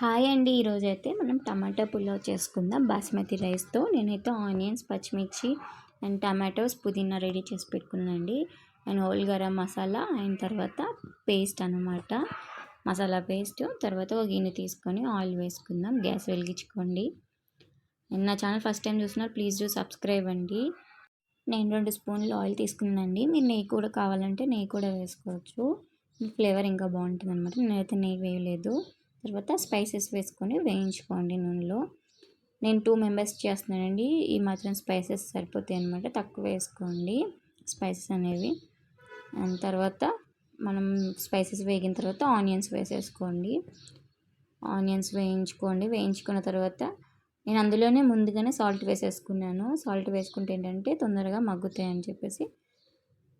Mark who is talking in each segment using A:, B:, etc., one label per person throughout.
A: Hi అండి. ఈరోజు అయితే మనం టమాటా పులావ్ చేసుకుందాం. బాస్మతి రైస్తో నేనైతే ఆనియన్స్ పచ్చిమిర్చి అండ్ టమాటోస్ పుదీనా రెడీ చేసి పెట్టుకున్నానండి and. Whole garam masala and తర్వాత పేస్ట్ అనమాట మసాలా పేస్ట్ తర్వాత ఒక గిన్నె తీసుకొని ఆయిల్ వేసుకుందాం. గ్యాస్ వెలిగించుకోండి. అండ్ నా ఛానల్ ఫస్ట్ టైం చూస్తున్నారు ప్లీజ్ డూ సబ్స్క్రైబ్ అండి. నేను రెండు స్పూన్లు ఆయిల్ తీసుకున్నానండి మీరు నెయ్యి కూడా కావాలంటే నెయ్యి కూడా వేసుకోవచ్చు. ఫ్లేవర్ ఇంకా బాగుంటుంది అనమాట నేనైతే నెయ్యి వేయలేదు. తర్వాత స్పైసెస్ వేసుకొని వేయించుకోండి నూనెలో. నేను టూ మెంబర్స్ చేస్తున్నానండి. ఈ మాత్రం స్పైసెస్ సరిపోతాయి అనమాట తక్కువ వేసుకోండి స్పైసెస్ అనేవి. అండ్ తర్వాత మనం స్పైసెస్ వేగిన తర్వాత ఆనియన్స్ వేసేసుకోండి. ఆనియన్స్ వేయించుకోండి. వేయించుకున్న తర్వాత నేను అందులోనే ముందుగానే సాల్ట్ వేసేసుకున్నాను. సాల్ట్ వేసుకుంటే ఏంటంటే తొందరగా మగ్గుతాయి అని చెప్పేసి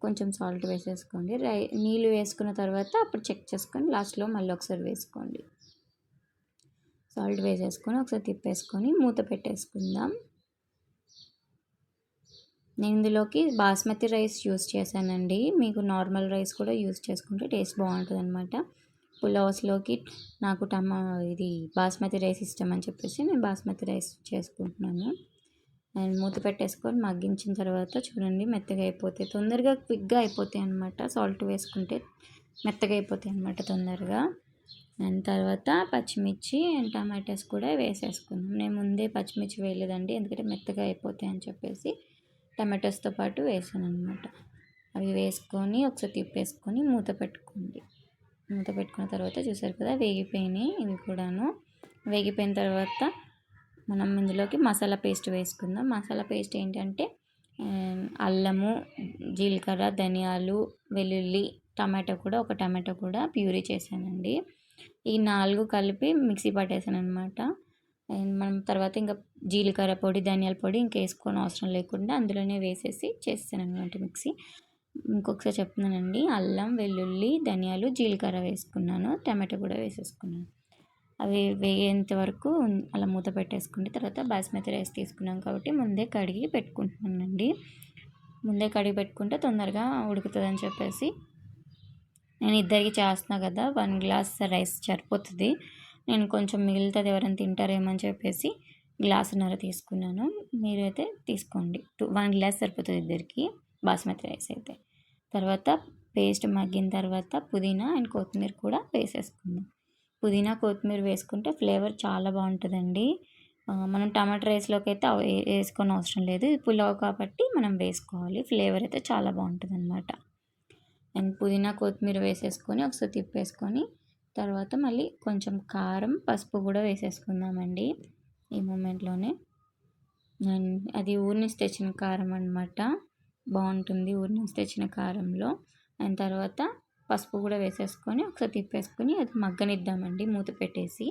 A: కొంచెం సాల్ట్ వేసేసుకోండి. రై నీళ్ళు వేసుకున్న తర్వాత అప్పుడు చెక్ చేసుకొని లాస్ట్లో మళ్ళీ ఒకసారి వేసుకోండి. సాల్ట్ వేసేసుకొని ఒకసారి తిప్పేసుకొని మూత పెట్టేసుకుందాం. నేను ఇందులోకి బాస్మతి రైస్ యూస్ చేశానండి. మీకు నార్మల్ రైస్ కూడా యూస్ చేసుకుంటే టేస్ట్ బాగుంటుంది అనమాట పులావ్స్లోకి నాకు టమా ఇది బాస్మతి రైస్ ఇష్టం అని చెప్పేసి నేను బాస్మతి రైస్ చేసుకుంటున్నాను. అండ్ మూత పెట్టేసుకొని మగ్గించిన తర్వాత చూడండి మెత్తగా అయిపోతాయి తొందరగా క్విక్గా అయిపోతాయి అనమాట సాల్ట్ వేసుకుంటే మెత్తగా అయిపోతాయి అనమాట తొందరగా. అండ్ తర్వాత పచ్చిమిర్చి అండ్ టమాటాస్ కూడా వేసేసుకున్నాం నేను ముందే పచ్చిమిర్చి వేయలేదండి ఎందుకంటే మెత్తగా అయిపోతాయి అని చెప్పేసి టమాటోస్తో పాటు వేసాను అనమాట అవి వేసుకొని ఒకసారి తిప్పేసుకొని మూత పెట్టుకోండి. మూత పెట్టుకున్న తర్వాత చూసారు కదా వేగిపోయినాయి ఇవి కూడాను. వేగిపోయిన తర్వాత మనం ఇందులోకి మసాలా పేస్ట్ వేసుకుందాం. మసాలా పేస్ట్ ఏంటంటే అల్లము జీలకర్ర ధనియాలు వెల్లుల్లి టమాటో కూడా ఒక టమాటో కూడా ప్యూరీ చేశానండి. ఈ నాలుగు కలిపి మిక్సీ పట్టేసాను అనమాట మనం తర్వాత ఇంకా జీలకర్ర పొడి ధనియాల పొడి ఇంకా వేసుకోని అవసరం లేకుండా అందులోనే వేసేసి చేస్తాను అనమాట మిక్సీ. ఇంకొకసారి చెప్తున్నానండి అల్లం వెల్లుల్లి ధనియాలు జీలకర్ర వేసుకున్నాను టమాటో కూడా వేసేసుకున్నాను. అవి వేగేంత వరకు అలా మూత పెట్టేసుకుంటే తర్వాత బాస్మతి రైస్ తీసుకున్నాం కాబట్టి ముందే కడిగి పెట్టుకుంటున్నానండి. ముందే కడిగి పెట్టుకుంటే తొందరగా ఉడుకుతుందని చెప్పేసి నేను ఇద్దరికి చేస్తున్నా కదా వన్ గ్లాస్ రైస్ సరిపోతుంది. నేను కొంచెం మిగులుతుంది ఎవరైనా తింటారేమో అని చెప్పేసి గ్లాసున్నర తీసుకున్నాను. మీరైతే తీసుకోండి. టూ వన్ గ్లాస్ సరిపోతుంది ఇద్దరికి బాస్మతి రైస్ అయితే. తర్వాత పేస్ట్ మగ్గిన తర్వాత పుదీనా అండ్ కొత్తిమీర కూడా వేసేసుకుందాం. పుదీనా కొత్తిమీర వేసుకుంటే ఫ్లేవర్ చాలా బాగుంటుందండి. మనం టమాటా రైస్లోకి అయితే వేసుకొని అవసరం లేదు. పులావ్ కాబట్టి మనం వేసుకోవాలి. ఫ్లేవర్ అయితే చాలా బాగుంటుంది అనమాట అండ్ పుదీనా కొత్తిమీర వేసేసుకొని ఒకసారి తిప్పేసుకొని తర్వాత మళ్ళీ కొంచెం కారం పసుపు కూడా వేసేసుకుందామండి ఈ మూమెంట్లోనే. అండ్ అది ఊరి నుంచి తెచ్చిన కారం అనమాట బాగుంటుంది ఊరి నుంచి తెచ్చిన కారంలో. అండ్ తర్వాత పసుపు కూడా వేసేసుకొని ఒకసారి తిప్పేసుకొని అది మగ్గనిద్దామండి మూత పెట్టేసి.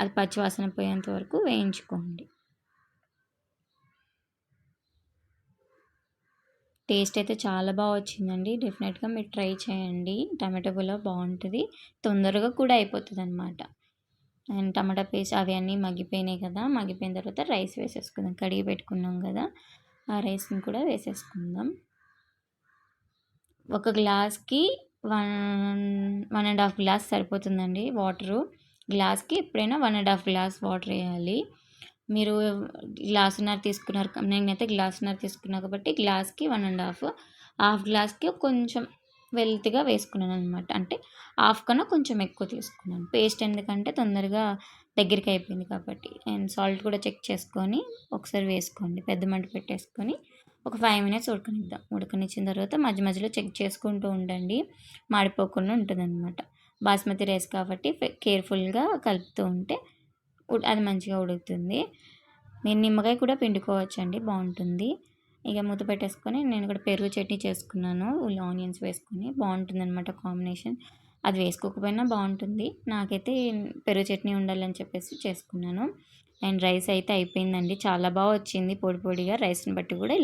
A: అది పచ్చివాసన పోయేంత వరకు వేయించుకోండి. టేస్ట్ అయితే చాలా బాగా వచ్చిందండి. డెఫినెట్గా మీరు ట్రై చేయండి. టమాటో పులావ్ బాగుంటుంది తొందరగా కూడా అయిపోతుంది అనమాట అండ్ టమాటా పేస్ట్ అవి అన్నీ మగ్గిపోయినాయి కదా! మగ్గిపోయిన తర్వాత రైస్ వేసేసుకుందాం. కడిగి పెట్టుకున్నాం కదా! ఆ రైస్ని కూడా వేసేసుకుందాం. ఒక గ్లాస్కి one one and half glass సరిపోతుందండి వాటరు. గ్లాస్కి ఎప్పుడైనా one and half glass water వేయాలి. మీరు గ్లాసున్నర తీసుకున్నారు నేనైతే గ్లాసున్నర తీసుకున్నా కాబట్టి గ్లాస్కి వన్ అండ్ హాఫ్ హాఫ్ గ్లాస్కి కొంచెం వెల్త్గా వేసుకున్నాను అనమాట అంటే హాఫ్ కన్నా కొంచెం ఎక్కువ తీసుకున్నాను. పేస్ట్ ఎందుకంటే తొందరగా దగ్గరికి అయిపోయింది కాబట్టి. అండ్ సాల్ట్ కూడా చెక్ చేసుకొని ఒకసారి వేసుకోండి. పెద్ద మంట పెట్టేసుకొని ఒక ఫైవ్ మినిట్స్ ఉడకనిద్దాం. ఉడకనిచ్చిన తర్వాత మధ్య మధ్యలో చెక్ చేసుకుంటూ ఉండండి. మాడిపోకుండా ఉంటుంది అనమాట బాస్మతి రైస్ కాబట్టి కేర్ఫుల్గా కలుపుతూ ఉంటే అది మంచిగా ఉడుకుతుంది. నేను నిమ్మకాయ కూడా పిండుకోవచ్చు అండి బాగుంటుంది. ఇక మూత పెట్టేసుకొని నేను ఇక్కడ పెరుగు చట్నీ చేసుకున్నాను ఆనియన్స్ వేసుకొని బాగుంటుంది అనమాట కాంబినేషన్. అది వేసుకోకపోయినా బాగుంటుంది. నాకైతే పెరుగు చట్నీ ఉండాలని చెప్పేసి చేసుకున్నాను. అండ్ రైస్ అయితే అయిపోయిందండి. చాలా బాగా వచ్చింది పొడి పొడిగా రైస్ని బట్టి కూడా